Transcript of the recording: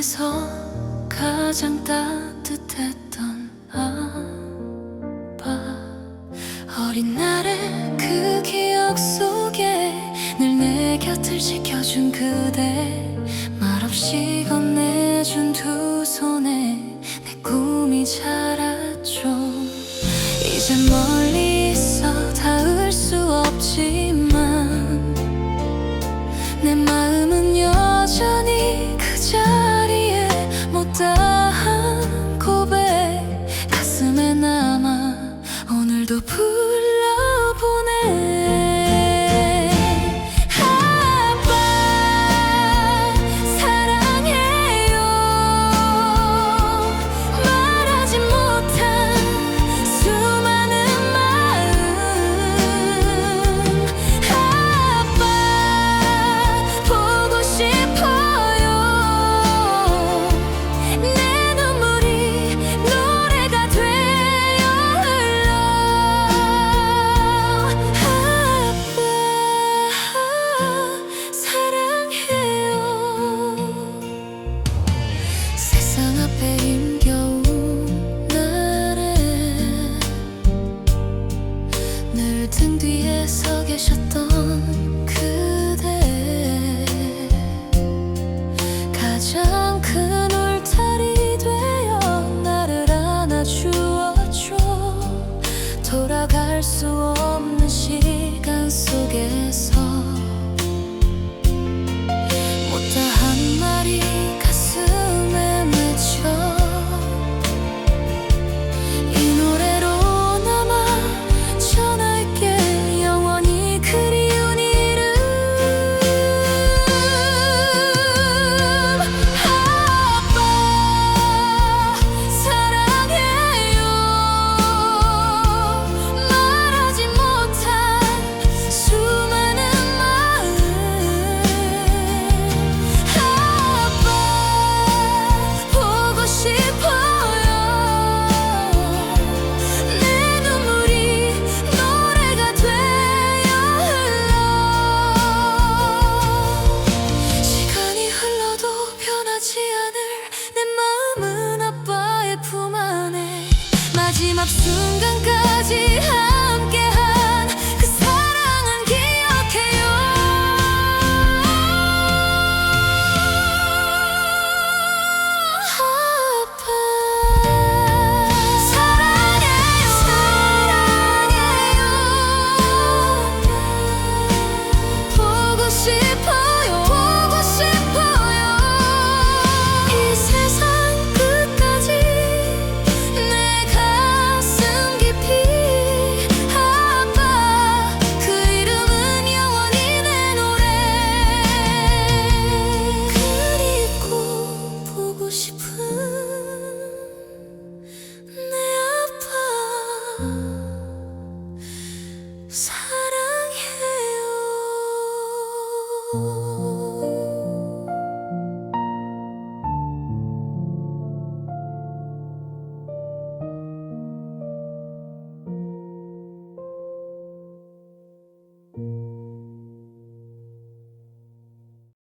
세상에서 가장 따뜻했던 아빠. 어린 날의 그 기억 속에 늘 내 곁을 지켜준 그대. 말없이 건네준 두 손에 내 꿈이 자랐죠. 이제 멀리 있어 닿을 수 없지만 늘등 뒤에 서 계셨던 그 마지막 순간 그